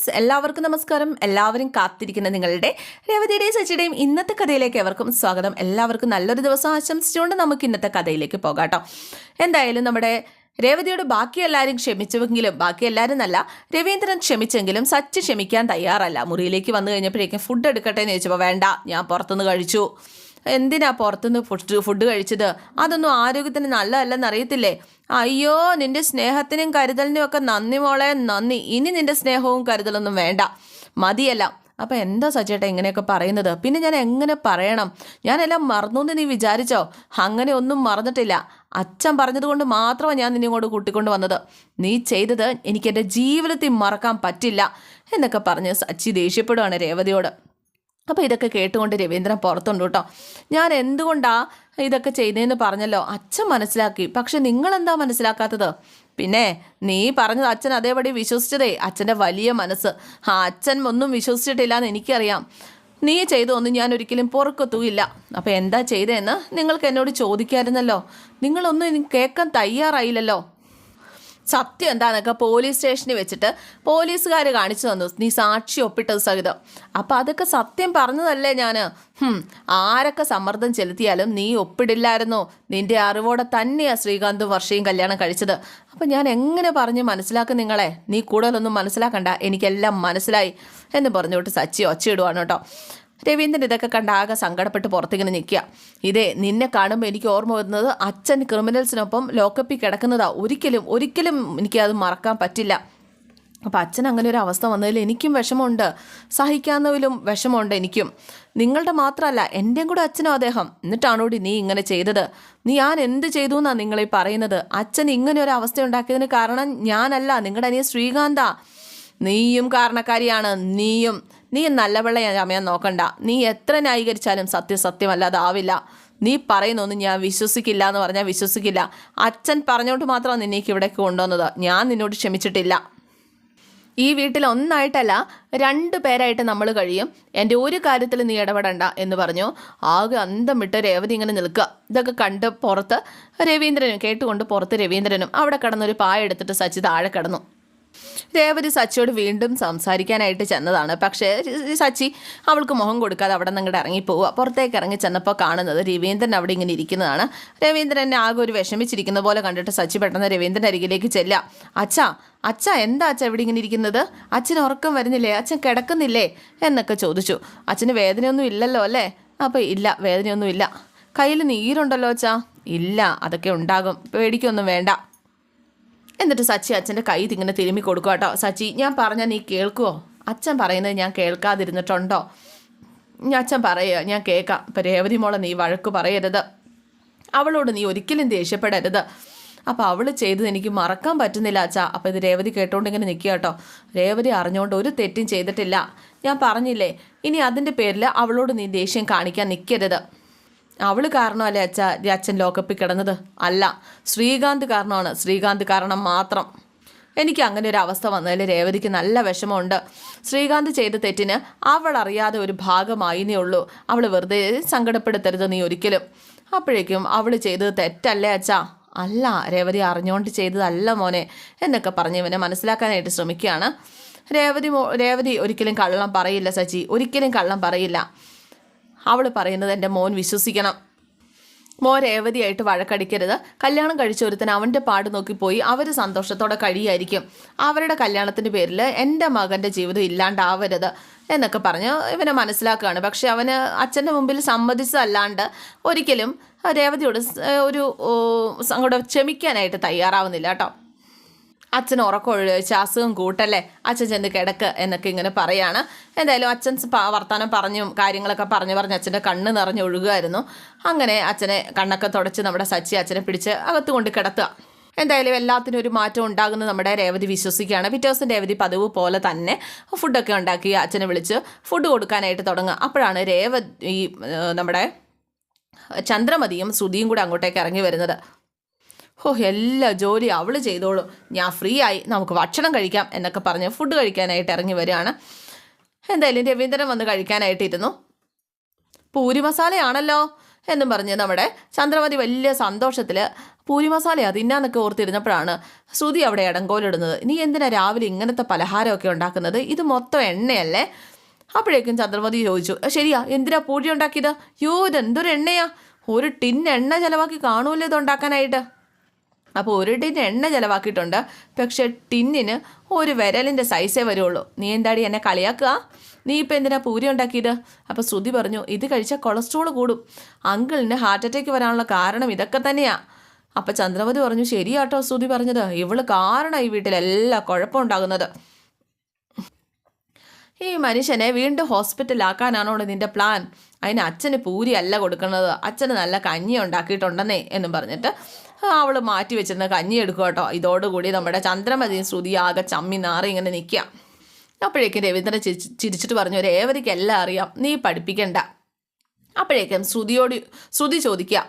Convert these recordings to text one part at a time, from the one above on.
Friends എല്ലാവർക്കും നമസ്കാരം. എല്ലാവരും കാത്തിരിക്കുന്ന നിങ്ങളുടെ രേവതിയുടെയും സച്ചിയുടെയും ഇന്നത്തെ കഥയിലേക്ക് എവർക്കും സ്വാഗതം. എല്ലാവർക്കും നല്ലൊരു ദിവസം ആശംസിച്ചുകൊണ്ട് നമുക്ക് ഇന്നത്തെ കഥയിലേക്ക് പോകാട്ടോ. എന്തായാലും നമ്മുടെ രേവതിയോട് ബാക്കി എല്ലാവരും ക്ഷമിച്ചുവെങ്കിലും ബാക്കി എല്ലാവരും നല്ല രവീന്ദ്രൻ ക്ഷമിച്ചെങ്കിലും സച്ച് ക്ഷമിക്കാൻ തയ്യാറല്ല. മുറിയിലേക്ക് വന്നു കഴിഞ്ഞപ്പോഴേക്കും ഫുഡ് എടുക്കട്ടെ എന്ന് ചോദിച്ചപ്പോൾ വേണ്ട ഞാൻ പുറത്തുനിന്ന് കഴിച്ചു. എന്തിനാ പുറത്തുനിന്ന് ഫുഡ് ഫുഡ് കഴിച്ചത്? അതൊന്നും ആരോഗ്യത്തിന് നല്ലതല്ലെന്ന് അറിയത്തില്ലേ? അയ്യോ നിന്റെ സ്നേഹത്തിനും കരുതലിനും ഒക്കെ നന്ദി മോളെ നന്ദി. ഇനി നിന്റെ സ്നേഹവും കരുതലൊന്നും വേണ്ട. മതിയല്ല. അപ്പം എന്താ സച്ചേട്ടാ ഇങ്ങനെയൊക്കെ പറയുന്നത്? പിന്നെ ഞാൻ എങ്ങനെ പറയണം? ഞാനെല്ലാം മറന്നു എന്ന് നീ വിചാരിച്ചോ? അങ്ങനെ ഒന്നും മറന്നിട്ടില്ല. അച്ഛൻ പറഞ്ഞതുകൊണ്ട് മാത്രമാണ് ഞാൻ നിന്നെ ഇങ്ങോട്ട് കൂട്ടിക്കൊണ്ട് വന്നത്. നീ ചെയ്തത് എനിക്ക് എന്റെ ജീവിതത്തിൽ മറക്കാൻ പറ്റില്ല എന്നൊക്കെ പറഞ്ഞ് സച്ചി ദേഷ്യപ്പെടുകയാണ് രേവതിയോട്. അപ്പോൾ ഇതൊക്കെ കേട്ടുകൊണ്ട് രവീന്ദ്രൻ പുറത്തുണ്ട് കേട്ടോ. ഞാൻ എന്തുകൊണ്ടാ ഇതൊക്കെ ചെയ്തതെന്ന് പറഞ്ഞല്ലോ? അച്ഛൻ മനസ്സിലാക്കി. പക്ഷെ നിങ്ങളെന്താ മനസ്സിലാക്കാത്തത്? പിന്നെ നീ പറഞ്ഞത് അച്ഛൻ അതേപടി വിശ്വസിച്ചതേ. അച്ഛന്റെ വലിയ മനസ്സ്. ആ അച്ഛൻ ഒന്നും വിശ്വസിച്ചിട്ടില്ല എന്ന് എനിക്കറിയാം. നീ ചെയ്തൊന്നും ഞാൻ ഒരിക്കലും പൊറുക്കത്തുമില്ല അപ്പോൾ എന്താ ചെയ്തതെന്ന് നിങ്ങൾക്ക് എന്നോട് ചോദിക്കാമായിരുന്നല്ലോ നിങ്ങളൊന്നും കേൾക്കാൻ തയ്യാറായില്ലല്ലോ. സത്യം എന്താണെന്നൊക്കെ പോലീസ് സ്റ്റേഷനിൽ വെച്ചിട്ട് പോലീസുകാർ കാണിച്ചു തന്നു. നീ സാക്ഷി ഒപ്പിട്ടത് സഹിതം. അപ്പം അതൊക്കെ സത്യം പറഞ്ഞതല്ലേ ഞാൻ ആരൊക്കെ സമ്മർദ്ദം ചെലുത്തിയാലും നീ ഒപ്പിടില്ലായിരുന്നു. നിന്റെ അറിവോടെ തന്നെയാണ് ശ്രീകാന്തും വർഷയും കല്യാണം കഴിച്ചത്. അപ്പം ഞാൻ എങ്ങനെ പറഞ്ഞ് മനസ്സിലാക്കും നിങ്ങളെ? നീ കൂടുതലൊന്നും മനസ്സിലാക്കണ്ട. എനിക്കെല്ലാം മനസ്സിലായി എന്ന് പറഞ്ഞുകൊണ്ട് സച്ചി ഒച്ചയിടുവാണ് കേട്ടോ. രവീന്ദ്രൻ ഇതൊക്കെ കണ്ട് ആകെ സങ്കടപ്പെട്ട് പുറത്തിങ്ങനെ നിൽക്കുക. ഇതേ നിന്നെ കാണുമ്പോൾ എനിക്ക് ഓർമ്മ വരുന്നത് അച്ഛൻ ക്രിമിനൽസിനൊപ്പം ലോക്കപ്പിൽ കിടക്കുന്നതാ. ഒരിക്കലും ഒരിക്കലും എനിക്കത് മറക്കാൻ പറ്റില്ല. അപ്പം അച്ഛൻ അങ്ങനെ ഒരു അവസ്ഥ വന്നതിൽ എനിക്കും വിഷമമുണ്ട്. സഹിക്കാവുന്നതിലും വിഷമമുണ്ട് എനിക്കും. നിങ്ങളുടെ മാത്രമല്ല എന്റെയും കൂടെ അച്ഛനോ അദ്ദേഹം. എന്നിട്ടാണോടി നീ ഇങ്ങനെ ചെയ്തത്? നീ ഞാൻ എന്ത് ചെയ്തു എന്നാണ് നിങ്ങളീ പറയുന്നത്? അച്ഛൻ ഇങ്ങനെ ഒരു അവസ്ഥ ഉണ്ടാക്കിയതിന് കാരണം ഞാനല്ല. നിങ്ങളുടെ അനിയ ശ്രീകാന്താ. നീയും കാരണക്കാരിയാണ്. നീയും നീ നല്ലവെള്ള സമയം നോക്കണ്ട. നീ എത്ര ന്യായീകരിച്ചാലും സത്യസത്യമല്ലാതാവില്ല നീ പറയുന്നൊന്നും ഞാൻ വിശ്വസിക്കില്ല എന്ന് പറഞ്ഞാൽ വിശ്വസിക്കില്ല. അച്ഛൻ പറഞ്ഞോണ്ട് മാത്രമാണ് നിന്നേക്ക് ഇവിടേക്ക് കൊണ്ടുവന്നത്. ഞാൻ നിന്നോട് ക്ഷമിച്ചിട്ടില്ല. ഈ വീട്ടിൽ ഒന്നായിട്ടല്ല രണ്ട് പേരായിട്ട് നമ്മൾ കഴിയും. എന്റെ ഒരു കാര്യത്തിൽ നീ ഇടപെടണ്ട എന്ന് പറഞ്ഞു. ആകെ അന്തം വിട്ട് രേവതി ഇങ്ങനെ നിൽക്കുക. ഇതൊക്കെ കണ്ട് പുറത്ത് രവീന്ദ്രനും കേട്ടുകൊണ്ട് പുറത്ത് രവീന്ദ്രനും അവിടെ കിടന്നൊരു പായ എടുത്തിട്ട് സച്ചി താഴെ കിടന്നു. രേവതി സച്ചിയോട് വീണ്ടും സംസാരിക്കാനായിട്ട് ചെന്നതാണ്. പക്ഷേ സച്ചി അവൾക്ക് മുഖം കൊടുക്കാതെ അവിടെ നിന്ന് അങ്ങോട്ട് ഇറങ്ങിപ്പോവുക. പുറത്തേക്ക് ഇറങ്ങി ചെന്നപ്പോൾ കാണുന്നത് രവീന്ദ്രൻ അവിടെ ഇങ്ങനെ ഇരിക്കുന്നതാണ്. രവീന്ദ്രനെ ആകെ ഒരു വിഷമിച്ചിരിക്കുന്ന പോലെ കണ്ടിട്ട് സച്ചി പെട്ടെന്ന് രവീന്ദ്രൻ അരികിലേക്ക് ചെല്ലുക. അച്ഛാ അച്ഛ എന്താ അച്ഛ ഇവിടെ ഇങ്ങനെ ഇരിക്കുന്നത്? അച്ഛൻ ഉറക്കം വരുന്നില്ലേ? അച്ഛൻ കിടക്കുന്നില്ലേ? എന്നൊക്കെ ചോദിച്ചു. അച്ഛന് വേദനയൊന്നും ഇല്ലല്ലോ അല്ലേ? അപ്പോൾ ഇല്ല വേദനയൊന്നും ഇല്ല. കയ്യിൽ നീരുണ്ടല്ലോ അച്ഛാ? ഇല്ല അതൊക്കെ ഉണ്ടാകും. പേടിക്കൊന്നും വേണ്ട. എന്നിട്ട് സച്ചി അച്ഛന്റെ കൈ ഇങ്ങനെ തിരുമ്മി കൊടുക്കുക കേട്ടോ. സച്ചി ഞാൻ പറഞ്ഞാൽ നീ കേൾക്കുമോ അച്ഛൻ പറയുന്നത് ഞാൻ കേൾക്കാതിരുന്നിട്ടുണ്ടോ? അച്ഛൻ പറയുക ഞാൻ കേൾക്കാം. ഇപ്പം രേവതി മോളെ നീ വഴക്ക് പറയരുത്. അവളോട് നീ ഒരിക്കലും ദേഷ്യപ്പെടരുത്. അപ്പോൾ അവൾ ചെയ്തത് എനിക്ക് മറക്കാൻ പറ്റുന്നില്ല അച്ഛാ. അപ്പോൾ ഇത് രേവതി കേട്ടോണ്ട് ഇങ്ങനെ നിൽക്കുക കേട്ടോ. രേവതി അറിഞ്ഞുകൊണ്ട് ഒരു തെറ്റും ചെയ്തിട്ടില്ല. ഞാൻ പറഞ്ഞില്ലേ ഇനി അതിന്റെ പേരിൽ അവളോട് നീ ദേഷ്യം കാണിക്കാൻ നിൽക്കരുത്. അവൾ കാരണമല്ലേ അച്ഛ അച്ഛൻ ലോക്കപ്പിൽ കിടന്നത്? അല്ല ശ്രീകാന്ത് കാരണമാണ്. ശ്രീകാന്ത് കാരണം മാത്രം. എനിക്ക് അങ്ങനെ ഒരു അവസ്ഥ വന്നതിൽ രേവതിക്ക് നല്ല വിഷമമുണ്ട്. ശ്രീകാന്ത് ചെയ്ത തെറ്റിന് അവൾ അറിയാതെ ഒരു ഭാഗമായിനേ ഉള്ളൂ. അവൾ വെറുതെ സങ്കടപ്പെടുത്തരുത് നീ ഒരിക്കലും. അപ്പോഴേക്കും അവൾ ചെയ്തത് തെറ്റല്ലേ അച്ഛാ? അല്ല രേവതി അറിഞ്ഞുകൊണ്ട് ചെയ്തതല്ല മോനെ എന്നൊക്കെ പറഞ്ഞ് ഇവനെ മനസ്സിലാക്കാനായിട്ട് ശ്രമിക്കുകയാണ്. രേവതി രേവതി ഒരിക്കലും കള്ളം പറയില്ല സച്ചി. ഒരിക്കലും കള്ളം പറയില്ല. അവൾ പറയുന്നത് എന്റെ മോൻ വിശ്വസിക്കണം. മോൻ രേവതിയായിട്ട് വഴക്കടിക്കരുത്. കല്യാണം കഴിച്ച ഒരുത്തൻ അവന്റെ പാട് നോക്കിപ്പോയി അവർ സന്തോഷത്തോടെ കഴിയായിരിക്കും. അവരുടെ കല്യാണത്തിന്റെ പേരിൽ എന്റെ മകന്റെ ജീവിതം ഇല്ലാണ്ടാവരുത് എന്നൊക്കെ പറഞ്ഞ് ഇവനെ മനസ്സിലാക്കുകയാണ്. പക്ഷെ അവന് അച്ഛന്റെ മുമ്പിൽ സമ്മതിച്ചതല്ലാണ്ട് ഒരിക്കലും രേവതിയോട് ഒരു അങ്ങോട്ട് ക്ഷമിക്കാനായിട്ട് തയ്യാറാവുന്നില്ല കേട്ടോ. അച്ഛൻ ഉറക്കമൊഴിച്ച് അസുഖം കൂട്ടല്ലേ? അച്ഛൻ ചെന്ന് കിടക്ക് എന്നൊക്കെ ഇങ്ങനെ പറയാണ്. എന്തായാലും അച്ഛൻ വർത്തമാനം പറഞ്ഞും കാര്യങ്ങളൊക്കെ പറഞ്ഞു പറഞ്ഞ് അച്ഛന്റെ കണ്ണ് നിറഞ്ഞ് ഒഴുകുമായിരുന്നു അങ്ങനെ അച്ഛനെ കണ്ണൊക്കെ തുടച്ച് നമ്മുടെ സച്ചി അച്ഛനെ പിടിച്ച് അകത്ത് കൊണ്ട് കിടത്തുക. എന്തായാലും എല്ലാത്തിനും ഒരു മാറ്റം ഉണ്ടാകുന്നത് നമ്മുടെ രേവതി വിശ്വസിക്കുകയാണ്. പിറ്റേ ദിവസം രേവതി പതിവ് പോലെ തന്നെ ഫുഡൊക്കെ ഉണ്ടാക്കി അച്ഛനെ വിളിച്ച് ഫുഡ് കൊടുക്കാനായിട്ട് തുടങ്ങുക. അപ്പോഴാണ് രേവ ഈ നമ്മുടെ ചന്ദ്രമതിയും ശ്രുതിയും കൂടെ അങ്ങോട്ടേക്ക് ഇറങ്ങി വരുന്നത്. ഓ എല്ലാ ജോലി അവൾ ചെയ്തോളും. ഞാൻ ഫ്രീ ആയി നമുക്ക് ഭക്ഷണം കഴിക്കാം എന്നൊക്കെ പറഞ്ഞ് ഫുഡ് കഴിക്കാനായിട്ട് ഇറങ്ങി വരികയാണ്. എന്തായാലും രവീന്ദ്രൻ വന്ന് കഴിക്കാനായിട്ടിരുന്നു പൂരി മസാലയാണല്ലോ എന്നും പറഞ്ഞ് നമ്മുടെ ചന്ദ്രമതി വലിയ സന്തോഷത്തിൽ പൂരി മസാലയാ തിന്നാന്നൊക്കെ ഓർത്തിരുന്നപ്പോഴാണ് ശ്രുതി അവിടെ ഇടങ്കോലിടുന്നത് നീ എന്തിനാ രാവിലെ ഇങ്ങനത്തെ പലഹാരമൊക്കെ ഉണ്ടാക്കുന്നത്? ഇത് മൊത്തം എണ്ണയല്ലേ? അപ്പോഴേക്കും ചന്ദ്രമതി ചോദിച്ചു ശരിയാ എന്തിനാ പൂരി ഉണ്ടാക്കിയത്? യോ ഇത് എന്തൊരു എണ്ണയാ? ഒരു ടിൻ എണ്ണ ചിലവാക്കി കാണൂല്ലോ ഇത് ഉണ്ടാക്കാനായിട്ട്? അപ്പോൾ ഒരു ടിൻ എണ്ണ ചിലവാക്കിയിട്ടുണ്ട്. പക്ഷെ ടിന്നിന് ഒരു വിരലിന്റെ സൈസേ വരുള്ളൂ. നീ എന്താടി എന്നെ കളിയാക്കുക? നീ ഇപ്പം എന്തിനാ പൂരി ഉണ്ടാക്കിയത്? അപ്പോൾ ശ്രുതി പറഞ്ഞു ഇത് കഴിച്ചാൽ കൊളസ്ട്രോൾ കൂടും. അങ്കിളിന് ഹാർട്ട് അറ്റാക്ക് വരാനുള്ള കാരണം ഇതൊക്കെ തന്നെയാണ് അപ്പം ചന്ദ്രമതി പറഞ്ഞു ശരിയാട്ടോ ശ്രുതി പറഞ്ഞത്. ഇവൾ കാരണം ഈ വീട്ടിലെല്ലാം കുഴപ്പമുണ്ടാകുന്നത് ഈ മനുഷ്യനെ വീണ്ടും ഹോസ്പിറ്റലാക്കാനാണോ നിന്റെ പ്ലാൻ അതിന് അച്ഛന് പൂരി അല്ല കൊടുക്കുന്നത്. അച്ഛന് നല്ല കഞ്ഞി ഉണ്ടാക്കിയിട്ടുണ്ടെന്നേ എന്നും പറഞ്ഞിട്ട് അവൾ മാറ്റി വെച്ചിരുന്ന കഞ്ഞി എടുക്കുക കേട്ടോ. ഇതോടുകൂടി നമ്മുടെ ചന്ദ്രമതി ശ്രുതി ആകെ ചമ്മി നാറി ഇങ്ങനെ നിൽക്കുക അപ്പോഴേക്കും രവീന്ദ്രൻ ചിരിച്ച് ചിരിച്ചിട്ട് പറഞ്ഞു രേവതിക്ക് എല്ലാം അറിയാം. നീ പഠിപ്പിക്കണ്ട. അപ്പോഴേക്കും ശ്രുതിയോട് ശ്രുതി ചോദിക്കുക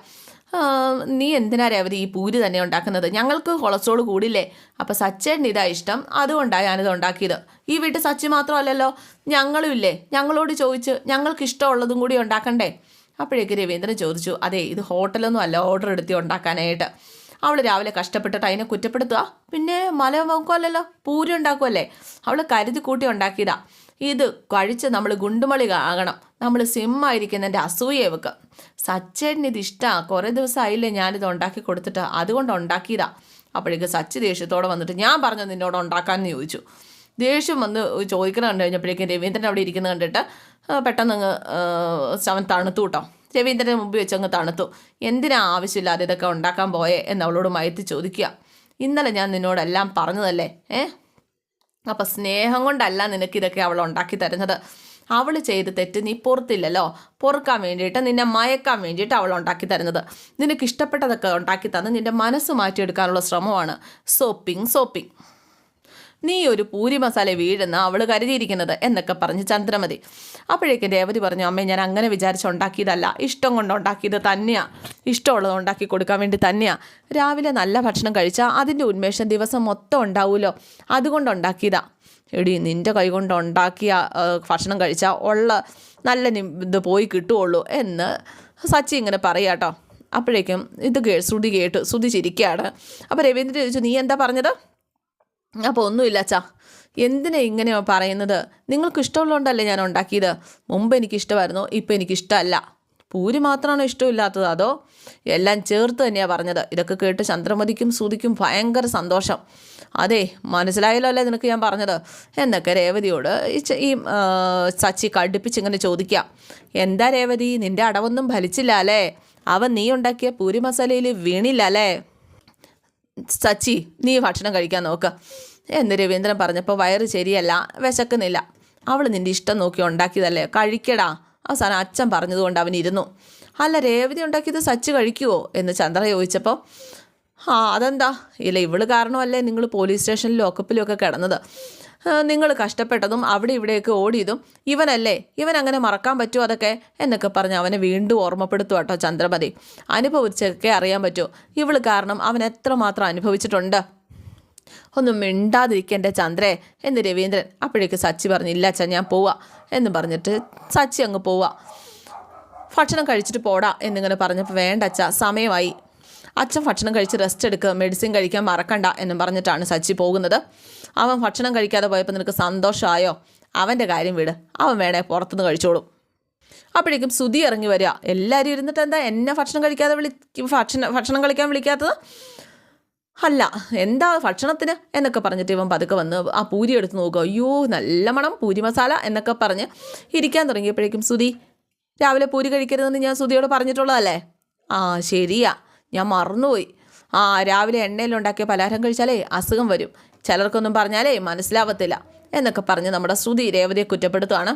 നീ എന്തിനാ രേവതി ഈ പൂരി തന്നെ ഉണ്ടാക്കുന്നത്? ഞങ്ങൾക്ക് കൊളസ്ട്രോൾ കൂടില്ലേ? അപ്പോൾ സച്ചേന്റെ ഇതാ ഇഷ്ടം. അതുകൊണ്ടാണ് ഞാനിത് ഉണ്ടാക്കിയത്. ഈ വീട്ടിൽ സച്ചി മാത്രമല്ലല്ലോ. ഞങ്ങളും ഇല്ലേ? ഞങ്ങളോട് ചോദിച്ച് ഞങ്ങൾക്ക് ഇഷ്ടമുള്ളതും കൂടി ഉണ്ടാക്കണ്ടേ? അപ്പോഴേക്ക് രവീന്ദ്രൻ ചോദിച്ചു അതെ ഇത് ഹോട്ടലൊന്നും അല്ല ഓർഡർ എടുത്തി ഉണ്ടാക്കാനായിട്ട്. അവൾ രാവിലെ കഷ്ടപ്പെട്ടിട്ട് അതിനെ കുറ്റപ്പെടുത്തുക. പിന്നെ മല നോക്കുമല്ലോ പൂരി ഉണ്ടാക്കുമല്ലേ അവൾ കരുതി കൂട്ടി ഉണ്ടാക്കിയതാ. ഇത് കഴിച്ച് നമ്മൾ ഗുണ്ടുമളി ആകണം. നമ്മൾ സിമ്മായിരിക്കുന്നതിന്റെ അസൂയ വെക്കുക സച്ചേട്ടന് ഇത് ഇഷ്ടമാണ് കുറേ ദിവസമായില്ലേ ഞാനിത് ഉണ്ടാക്കി കൊടുത്തിട്ട്. അതുകൊണ്ട് ഉണ്ടാക്കിയതാ. അപ്പോഴേക്ക് സച്ച് ദേഷ്യത്തോടെ വന്നിട്ട് ഞാൻ പറഞ്ഞു നിന്നോട് ഉണ്ടാക്കാമെന്ന് ചോദിച്ചു. ദേഷ്യം വന്ന് ചോദിക്കണം കണ്ടു കഴിഞ്ഞപ്പോഴേക്കും രവീന്ദ്രൻ അവിടെ ഇരിക്കുന്നത് കണ്ടിട്ട് ആ, പെട്ടെന്ന് അങ്ങ് ആ, അവൻ തണുത്തു കേട്ടോ. മുമ്പിൽ വെച്ച് അങ്ങ് തണുത്തു. എന്തിനാ ആവശ്യമില്ലാതെ ഇതൊക്കെ ഉണ്ടാക്കാൻ പോയേ എന്ന് അവളോട് മയത്തി ചോദിക്കുക. ഇന്നലെ ഞാൻ നിന്നോടെല്ലാം പറഞ്ഞതല്ലേ? ഏ? അപ്പം സ്നേഹം കൊണ്ടല്ല നിനക്ക് ഇതൊക്കെ അവൾ ഉണ്ടാക്കി തരുന്നത്. അവൾ ചെയ്ത് തെറ്റ് നീ പൊറത്തില്ലല്ലോ. പൊറുക്കാൻ വേണ്ടിയിട്ട് നിന്നെ മയക്കാൻ വേണ്ടിയിട്ട് അവൾ ഉണ്ടാക്കി തരുന്നത്. നിനക്ക് ഇഷ്ടപ്പെട്ടതൊക്കെ ഉണ്ടാക്കി തന്ന് നിന്റെ മനസ്സ് മാറ്റിയെടുക്കാനുള്ള ശ്രമമാണ്. സോപ്പിംഗ് സോപ്പിംഗ് നീ ഒരു പൂരി മസാല വീഴുന്ന അവൾ കരുതിയിരിക്കുന്നത് എന്നൊക്കെ പറഞ്ഞ് ചന്ദ്രമതി. അപ്പോഴേക്കും രേവതി പറഞ്ഞു അമ്മേ ഞാൻ അങ്ങനെ വിചാരിച്ച് ഉണ്ടാക്കിയതല്ല. ഇഷ്ടം കൊണ്ട് ഉണ്ടാക്കിയത് തന്നെയാണ് ഇഷ്ടമുള്ളത് ഉണ്ടാക്കി കൊടുക്കാൻ വേണ്ടി തന്നെയാണ് രാവിലെ നല്ല ഭക്ഷണം കഴിച്ചാൽ അതിന്റെ ഉന്മേഷം ദിവസം മൊത്തം ഉണ്ടാവുമല്ലോ അതുകൊണ്ട് എടി നിന്റെ കൈ കൊണ്ട് ഉണ്ടാക്കിയ ഭക്ഷണം കഴിച്ചാൽ ഉള്ള നല്ല ഇത് പോയി കിട്ടുകയുള്ളൂ എന്ന് സച്ചി ഇങ്ങനെ പറയാട്ടോ അപ്പോഴേക്കും ഇത് ശ്രുതി കേട്ട് ശ്രുതി ചിരിക്കുകയാണ് അപ്പോൾ രവീന്ദ്രൻ ചോദിച്ചു നീ എന്താ പറഞ്ഞത്? അപ്പോൾ ഒന്നുമില്ല അച്ഛാ എന്തിനാ ഇങ്ങനെ പറയുന്നത്? നിങ്ങൾക്ക് ഇഷ്ടമുള്ളതുകൊണ്ടല്ലേ ഞാൻ ഉണ്ടാക്കിയത്? മുമ്പ് എനിക്കിഷ്ടമായിരുന്നു ഇപ്പം എനിക്കിഷ്ടമല്ല. പൂരി മാത്രമാണോ ഇഷ്ടമില്ലാത്തത്? അതോ എല്ലാം ചേർത്ത് തന്നെയാണ് പറഞ്ഞത്? ഇതൊക്കെ കേട്ട് ചന്ദ്രമതിക്കും ശ്രുതിക്കും ഭയങ്കര സന്തോഷം. അതെ മനസ്സിലായല്ലോ അല്ലേ നിനക്ക് ഞാൻ പറഞ്ഞത്? എന്നൊക്കെ രേവതിയോട് ഈ സച്ചി കടുപ്പിച്ച് ഇങ്ങനെ ചോദിക്കാം. എന്താ രേവതി നിന്റെ അടവൊന്നും ഫലിച്ചില്ല അല്ലേ? അവൻ നീ ഉണ്ടാക്കിയ പൂരി മസാലയിൽ വീണില്ല അല്ലേ? സച്ചി നീ ഭക്ഷണം കഴിക്കാൻ നോക്ക്. എന്ന് രവീന്ദ്രൻ പറഞ്ഞപ്പോൾ വയറ് ശരിയല്ല വിശക്കുന്നില്ല. അവൾ നിന്റെ ഇഷ്ടം നോക്കി ഉണ്ടാക്കിയതല്ലേ? കഴിക്കടാ. അവസാനം അച്ഛൻ പറഞ്ഞതുകൊണ്ട് അവൻ ഇരുന്നു. അല്ല രേവതി ഉണ്ടാക്കിയത് സച്ച് കഴിക്കുവോ? എന്ന് ചന്ദ്ര ചോദിച്ചപ്പോൾ ആ അതെന്താ? ഇല്ല ഇവൾ കാരണമല്ലേ നിങ്ങൾ പോലീസ് സ്റ്റേഷനിൽ ലോക്കപ്പിലൊക്കെ കിടന്നത്? നിങ്ങൾ കഷ്ടപ്പെട്ടതും അവിടെ ഇവിടെയൊക്കെ ഓടിയതും ഇവനല്ലേ? ഇവൻ അങ്ങനെ മറക്കാൻ പറ്റുമോ അതൊക്കെ? എന്നൊക്കെ പറഞ്ഞ് അവനെ വീണ്ടും ഓർമ്മപ്പെടുത്തുക കേട്ടോ ചന്ദ്രമതി. അനുഭവിച്ചൊക്കെ അറിയാൻ പറ്റുമോ? ഇവൾ കാരണം അവൻ എത്രമാത്രം അനുഭവിച്ചിട്ടുണ്ട്? ഒന്നും മിണ്ടാതിരിക്കേണ്ട ചന്ദ്രേ? എന്ന് രവീന്ദ്രൻ അപ്പോഴേക്ക് സച്ചി പറഞ്ഞു ഇല്ല അച്ഛൻ ഞാൻ പോവാ എന്ന് പറഞ്ഞിട്ട് സച്ചി അങ്ങ് പോവാ. ഭക്ഷണം കഴിച്ചിട്ട് പോടാ എന്നിങ്ങനെ പറഞ്ഞപ്പോൾ വേണ്ട അച്ഛ സമയമായി. അച്ഛൻ ഭക്ഷണം കഴിച്ച് റെസ്റ്റ് എടുക്കുക മെഡിസിൻ കഴിക്കാൻ മറക്കണ്ട എന്നും പറഞ്ഞിട്ടാണ് സച്ചി പോകുന്നത്. അവൻ ഭക്ഷണം കഴിക്കാതെ പോയപ്പോൾ നിനക്ക് സന്തോഷമായോ അവന്റെ കാര്യം വിട്. അവൻ വേണേ പുറത്തുനിന്ന് കഴിച്ചോളും. അപ്പോഴേക്കും സുതി ഇറങ്ങി വരിക. എല്ലാവരും ഇരുന്നിട്ട് എന്താ എന്നെ ഭക്ഷണം കഴിക്കാതെ വിളി ഭക്ഷണം ഭക്ഷണം കഴിക്കാൻ വിളിക്കാത്തത്? അല്ല എന്താ ഭക്ഷണത്തിന്? എന്നൊക്കെ പറഞ്ഞിട്ട് ഇവൻ പതുക്കെ വന്ന് ആ പൂരി എടുത്ത് നോക്കുക. അയ്യോ നല്ല മണം പൂരി മസാല എന്നൊക്കെ പറഞ്ഞ് ഇരിക്കാൻ തുടങ്ങിയപ്പോഴേക്കും സുതി രാവിലെ പൂരി കഴിക്കരുതെന്ന് ഞാൻ സുതിയോട് പറഞ്ഞിട്ടുള്ളതല്ലേ? ആ ശരിയാ. ഞാൻ മറന്നുപോയി. ആ രാവിലെ എണ്ണയിലുണ്ടാക്കിയ പലഹാരം കഴിച്ചാലേ അസുഖം വരും. ചിലർക്കൊന്നും പറഞ്ഞാലേ മനസ്സിലാവത്തില്ല എന്നൊക്കെ പറഞ്ഞ് നമ്മുടെ ശ്രുതി രേവതിയെ കുറ്റപ്പെടുത്തുകയാണ്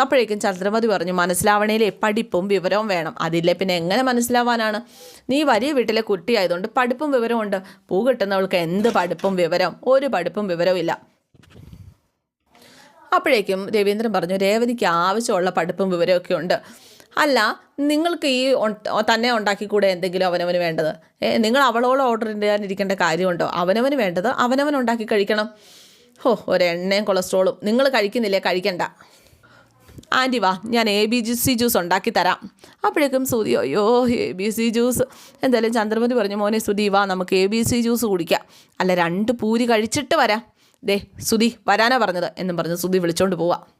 അപ്പോഴേക്കും ചന്ദ്രമതി പറഞ്ഞു മനസ്സിലാവണേലേ പഠിപ്പും വിവരവും വേണം. അതില്ലേ പിന്നെ എങ്ങനെ മനസ്സിലാവാനാണ്? നീ വലിയ വീട്ടിലെ കുട്ടിയായതുകൊണ്ട് പഠിപ്പും വിവരവും ഉണ്ട്. പൂ കിട്ടുന്നവൾക്ക് എന്ത് പഠിപ്പും വിവരം ഒരു പഠിപ്പും വിവരവും ഇല്ല. അപ്പോഴേക്കും രവീന്ദ്രൻ പറഞ്ഞു രേവതിക്ക് ആവശ്യമുള്ള പഠിപ്പും വിവരമൊക്കെ ഉണ്ട്. അല്ല നിങ്ങൾക്ക് ഈ തന്നെ ഉണ്ടാക്കിക്കൂടെ എന്തെങ്കിലും അവനവന് വേണ്ടത്? നിങ്ങൾ അവളോട് ഓർഡർ ചെയ്യാനിരിക്കേണ്ട കാര്യമുണ്ടോ? അവനവന് വേണ്ടത് അവനവൻ ഉണ്ടാക്കി കഴിക്കണം. ഹോ ഒരെണ്ണയും കൊളസ്ട്രോളും നിങ്ങൾ കഴിക്കുന്നില്ലേ? കഴിക്കണ്ട. ആന്റി വാ ഞാൻ A B G C juice ഉണ്ടാക്കി തരാം. അപ്പോഴേക്കും സുധി അയ്യോ എ ബി സി ജ്യൂസ് എന്തായാലും ചന്ദ്രമതി പറഞ്ഞു മോനെ സുധി വാ നമുക്ക് എ ബി സി ജ്യൂസ് കുടിക്കാം. അല്ല രണ്ട് പൂരി കഴിച്ചിട്ട് വരാം. ദേ സുധി വരാനാ പറഞ്ഞത് എന്നും പറഞ്ഞ് സുധി വിളിച്ചോണ്ട് പോവാം.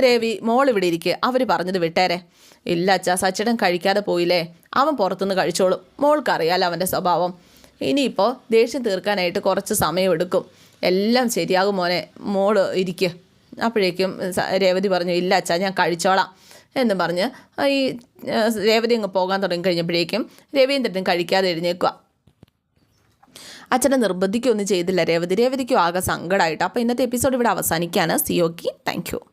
രവി മോൾ ഇവിടെ ഇരിക്കുക അവർ പറഞ്ഞത് വിട്ടേരെ. ഇല്ല അച്ഛാ സച്ചിടൻ കഴിക്കാതെ പോയില്ലേ. അവൻ പുറത്തുനിന്ന് കഴിച്ചോളും. മോൾക്കറിയാലോ അവന്റെ സ്വഭാവം. ഇനിയിപ്പോൾ ദേഷ്യം തീർക്കാനായിട്ട് കുറച്ച് സമയമെടുക്കും എല്ലാം ശരിയാകും മോനെ. മോൾ ഇരിക്കുക അപ്പോഴേക്കും രേവതി പറഞ്ഞു ഇല്ല അച്ഛാ ഞാൻ കഴിച്ചോളാം എന്ന് പറഞ്ഞ് ഈ രേവതി അങ്ങ് പോകാൻ തുടങ്ങി കഴിഞ്ഞപ്പോഴേക്കും രവീന്ദ്രനും കഴിക്കാതെ എഴുന്നേക്കുക അച്ഛനെ നിർബന്ധിക്കുകയൊന്നും ചെയ്തില്ല രേവതി. രേവതിക്കും ആകെ സങ്കടമായിട്ട് അപ്പോൾ ഇന്നത്തെ എപ്പിസോഡ് ഇവിടെ അവസാനിക്കുകയാണ് സിയോക്കി താങ്ക്